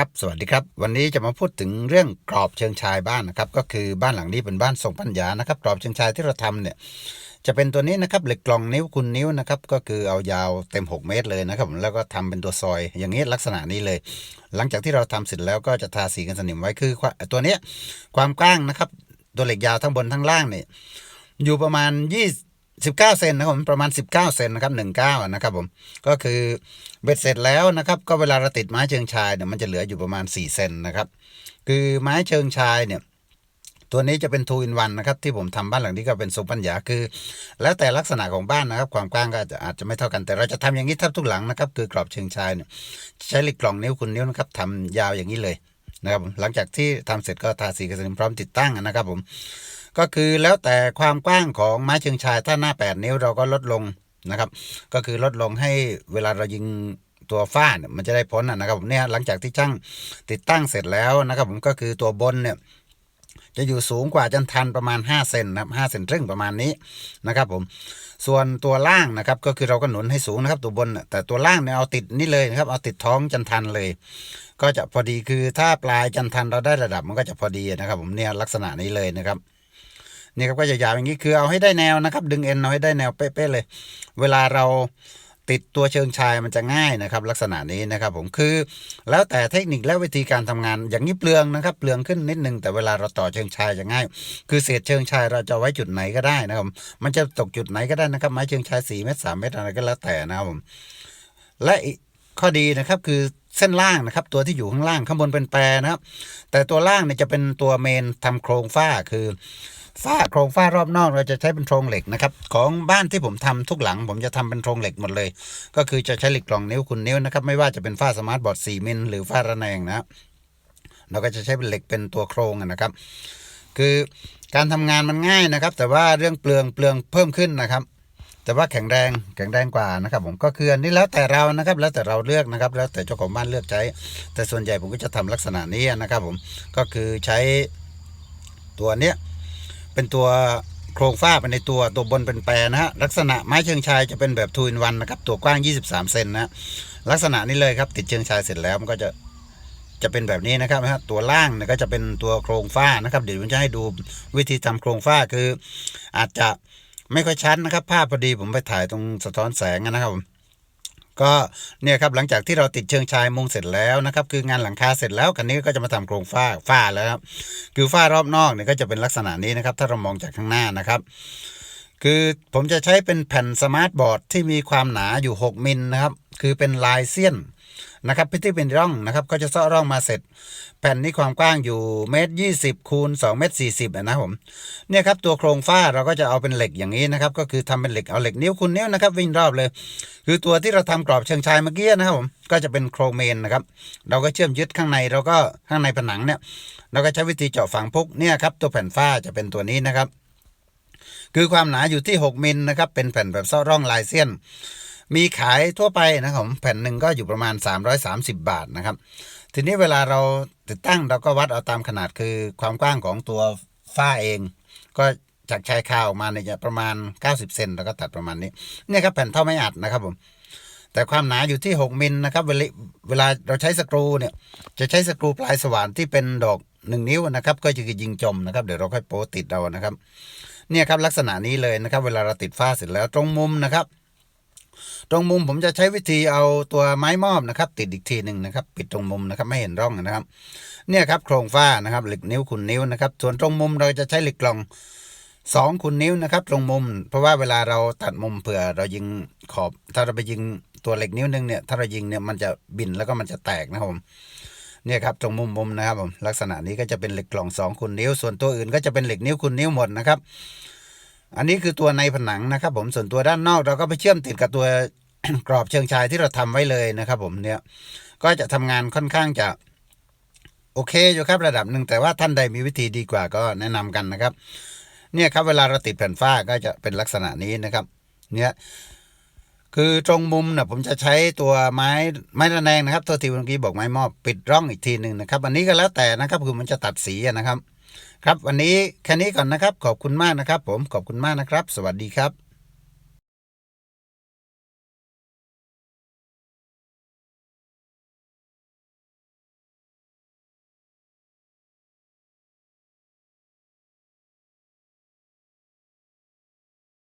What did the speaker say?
ครับสวัสดีครับ วันนี้จะมาพูดถึงเรื่องกรอบเชิงชายบ้านนะครับ ก็คือบ้านหลังนี้เป็นบ้านทรงปัญญานะครับ กรอบเชิงชายที่เราทำเนี่ยจะเป็นตัวนี้นะครับเหล็กกลองนิ้วคุณนิ้วนะครับก็คือเอายาวเต็ม 6 เมตรเลยนะครับแล้วก็ทำเป็นตัวซอยอย่างนี้ลักษณะนี้เลย หลังจากที่เราทำเสร็จแล้วก็จะทาสีกันสนิมไว้คือตัวนี้ความกว้างนะครับ ตัวเหล็กยาวทั้งบนทั้งล่างเนี่ยอยู่ประมาณ 20 19 เซนนะครับผมประมาณ 19 เซนนะครับ19นะครับผมก็คือเบ็ดเสร็จแล้วนะครับ ก็เวลาเราติดไม้เชิงชายเนี่ยมันจะเหลืออยู่ประมาณ 4 เซนนะครับ คือไม้เชิงชายเนี่ยตัวนี้จะเป็นทูอินวันนะครับที่ผมทำบ้านหลังนี้ก็เป็นทรงปัญญาคือ แล้วแต่ลักษณะของบ้านนะครับ ความกว้างก็อาจจะอาจจะไม่เท่ากันแต่เราจะทำอย่างนี้ทับทุกหลังนะครับ คือกรอบเชิงชายเนี่ยใช้เหล็กกล่องนิ้วคุณนิ้วนะครับทำยาวอย่างนี้เลยนะครับหลังจากที่ทำเสร็จก็ทาสีกระสินพร้อมติดตั้งนะครับผม ก็คือแล้วแต่ความกว้างของไม้เชิงชายถ้าหน้า 8 นิ้วเราก็ลดลงนะครับ ก็คือลดลงให้เวลาเรายิงตัวฟ้าเนี่ยมันจะได้พ้นนะครับผมเนี่ยหลังจากที่ช่างติดตั้งเสร็จแล้วนะครับผมก็คือตัวบนเนี่ยจะอยู่สูงกว่าจันทันประมาณ 5 เซนนะครับ5เซนครึ่งประมาณนี้นะครับผมส่วนตัวล่างนะครับก็คือเราก็หนุนให้สูงนะครับตัวบน แต่ตัวล่างเนี่ยเอาติดนี่เลยนะครับเอาติดท้องจันทันเลย ก็จะพอดีคือถ้าปลายจันทันเราได้ระดับมันก็จะพอดีนะครับ ผมเนี่ยลักษณะนี้เลยนะครับ นี่ครับก็จะยาวอย่างนี้คือเอาให้ได้แนวนะครับ ดึงเอ็นเอาให้ได้แนวเป๊ะๆเลย เวลาเราติดตัวเชิงชายมันจะง่ายนะครับ ลักษณะนี้นะครับผมคือ แล้วแต่เทคนิคและวิธีการทำงานอย่างนี้เปลืองนะครับ เปลืองขึ้นนิดนึงแต่เวลาเราต่อเชิงชายจะง่าย คือเศษเชิงชายเราจะไว้จุดไหนก็ได้นะครับ มันจะตกจุดไหนก็ได้นะครับ ไม้เชิงชาย4เมตร3เมตรอะไรก็แล้วแต่นะครับผมและข้อดีนะครับคือเส้นล่างนะครับ ตัวที่อยู่ข้างล่างข้างบนเป็นแปรนะครับ แต่ตัวล่างเนี่ยจะเป็นตัวเมนทำโครงฝ้าคือ ฝ้าโครงฝ้ารอบนอกเราจะใช้เป็นโครงเหล็กนะครับของบ้านที่ผมทำทุกหลัง ผมจะทำเป็นโครงเหล็กหมดเลย ก็คือจะใช้เหล็กกล่องนิ้วคุณนิ้วนะครับไม่ว่าจะเป็นฝ้าสมาร์ทบอร์ด4มิลหรือฝ้าระแนงนะเราก็จะใช้เป็นเหล็กเป็นตัวโครงนะครับ คือการทำงานมันง่ายนะครับ แต่ว่าเรื่องเปลืองเปลืองเพิ่มขึ้นนะครับ แต่ว่าแข็งแรงแข็งแรงกว่านะครับ ผมก็คืออันนี้แล้วแต่เรานะครับ แล้วแต่เราเลือกนะครับ แล้วแต่เจ้าของบ้านเลือกใช้ แต่ส่วนใหญ่ผมก็จะทำลักษณะนี้นะครับ ผมก็คือใช้ตัวเนี้ย เป็นตัวโครงฝ้าเป็นในตัวตัวบนเป็นแปรนะฮะลักษณะไม้เชิงชายจะเป็นแบบทูอินวันนะครับตัวกว้าง 23 เซนนะลักษณะนี้เลยครับติดเชิงชายเสร็จแล้วมันก็จะจะเป็นแบบนี้นะครับนะฮะตัวล่างเนี่ยก็จะเป็นตัวโครงฝ้านะครับ เดี๋ยวผมจะให้ดูวิธีทำโครงฝ้าคือ อาจจะไม่ค่อยชัดนะครับ ภาพพอดีผมไปถ่ายตรงสะท้อนแสงนะครับผม ก็เนี่ยครับหลังจากที่เราติดเชิงชายมุงเสร็จแล้วนะครับคืองานหลังคาเสร็จแล้วคันนี้ก็จะมาทำโครงฝ้าฝ้าแล้วครับคือฝ้ารอบนอกเนี่ยก็จะเป็นลักษณะนี้นะครับถ้าเรามองจากข้างหน้านะครับคือผมจะใช้เป็นแผ่นสมาร์ทบอร์ดที่มีความหนาอยู่ 6 มิลนะครับ คือเป็นลายเซียน นะครับพิธีเป็นร่องนะครับก็จะเซาะร่องมาเสร็จ แผ่นนี้ความกว้างอยู่เมตรยี่สิบคูณสองเมตรสี่สิบนะผมเนี่ยครับตัวโครงฝ้าเราก็จะเอาเป็นเหล็กอย่างนี้นะครับก็คือทำเป็นเหล็กเอาเหล็กนิ้วคุณนิ้วนะครับวิ่งรอบเลย คือตัวที่เราทำกรอบเชิงชายเมื่อกี้นะครับผมก็จะเป็นโครงเมนนะครับเราก็เชื่อมยึดข้างในเราก็ข้างในผนังเนี่ยเราก็ใช้วิธีเจาะฝังพุกเนี่ยครับตัวแผ่นฝ้าจะเป็นตัวนี้นะครับคือความหนาอยู่ที่ 6มิลนะครับเป็นแผ่นแบบเซาะร่องลายเส้น มีขายทั่วไปนะครับผมแผ่นหนึ่งก็อยู่ประมาณ 330 บาทนะครับ ทีนี้เวลาเราติดตั้งเราก็วัดเอาตามขนาดคือความกว้างของตัวฝ้าเอง ก็จากชายคาออกมาเนี่ยจะประมาณ 90 เซนแล้วก็ตัดประมาณนี้เนี่ยครับแผ่นเท่าไม่อัดนะครับผมแต่ความหนาอยู่ที่ 6 มิลนะครับเวลาเวลาเราใช้สกรูเนี่ยจะใช้สกรูปลายสว่านที่เป็นดอกหนึ่งนิ้วนะครับก็จะยิงจมนะครับเดี๋ยวเราค่อยโป๊ติดเอานะครับ เนี่ยครับลักษณะนี้เลยนะครับ เวลาเราติดฝ้าเสร็จแล้วตรงมุมนะครับ ตรงมุมผมจะใช้วิธีเอาตัวไม้มอบนะครับ ติดอีกทีหนึ่งนะครับ ปิดตรงมุมนะครับไม่เห็นร่องนะครับ เนี่ยครับโครงฝ้านะครับเหล็กนิ้วคุณนิ้วนะครับ ส่วนตรงมุมเราจะใช้เหล็กกล่องสองคุณนิ้วนะครับ ตรงมุม เพราะว่าเวลาเราตัดมุมเผื่อเรายิงขอบ ถ้าเราไปยิงตัวเหล็กนิ้วนึงเนี่ยถ้าเรายิงเนี่ยมันจะบินแล้วก็มันจะแตกนะครับผมเนี่ยครับตรงมุมมุมนะครับผมลักษณะนี้ก็จะเป็นเหล็กกล่องสองคุณนิ้ว ส่วนตัวอื่นก็จะเป็นเหล็กนิ้วคุณนิ้วหมดนะครับ อันนี้คือตัวในผนังนะครับ ผมส่วนตัวด้านนอกเราก็ไปเชื่อมติดกับตัวกรอบเชิงชายที่เราทำไว้เลยนะครับ ผมเนี่ยก็จะทำงานค่อนข้างจะโอเคอยู่ครับระดับหนึ่งแต่ว่าท่านใดมีวิธีดีกว่าก็แนะนำกันนะครับ เนี่ยครับเวลาเราติดแผ่นฝ้าก็จะเป็นลักษณะนี้นะครับ เนี่ยคือตรงมุมนะผมจะใช้ตัวไม้ไม้ระแนงนะครับตัวที่เมื่อกี้บอกไม้มอบปิดร่องอีกทีหนึ่งนะครับ อันนี้ก็แล้วแต่นะครับคือมันจะตัดสีนะครับ ครับวันนี้แค่นี้ก่อนนะครับ ขอบคุณมากนะครับ ผมขอบคุณมากนะครับ สวัสดีครับ